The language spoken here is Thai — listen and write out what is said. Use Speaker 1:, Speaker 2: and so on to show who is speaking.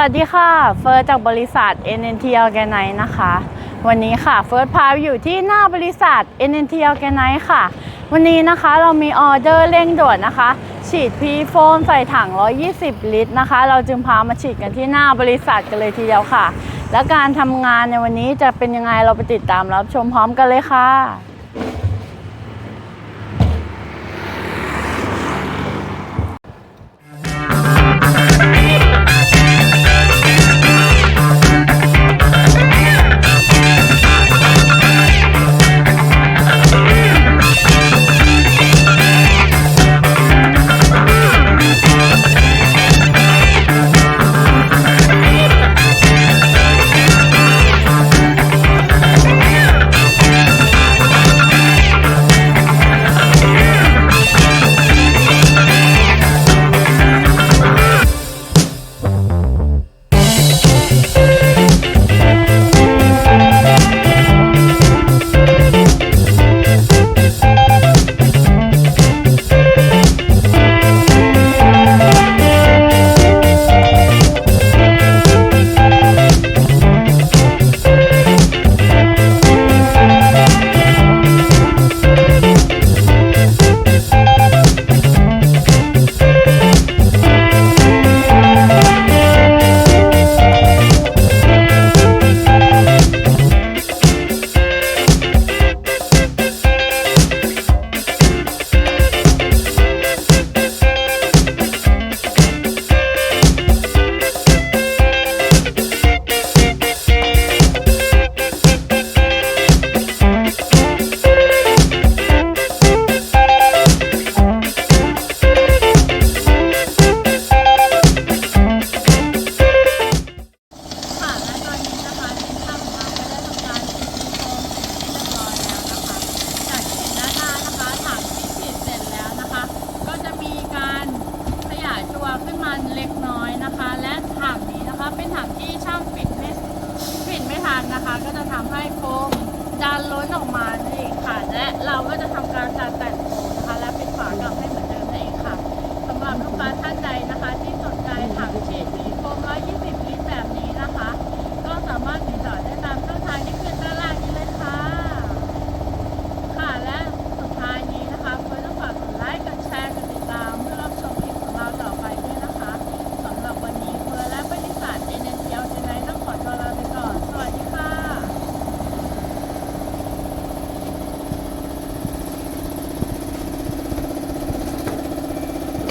Speaker 1: วัสดีค่ะ เฟิร์สจากบริษัท NNT Organize นะคะ วันนี้ค่ะ เฟิร์สพาอยู่ที่หน้าบริษัท NNT Organize ค่ะ วันนี้นะคะเรามีออเดอร์เร่งด่วนนะคะ ฉีดพีโฟมใส่ถัง 120 ลิตรนะคะ เราจึงพามาฉีดกันที่หน้าบริษัทกันเลยทีเดียวค่ะ และการทำงานในวันนี้จะเป็นยังไงเราไปติดตามรับชมพร้อมกันเลยค่ะ ให้โฟมจานล้นออก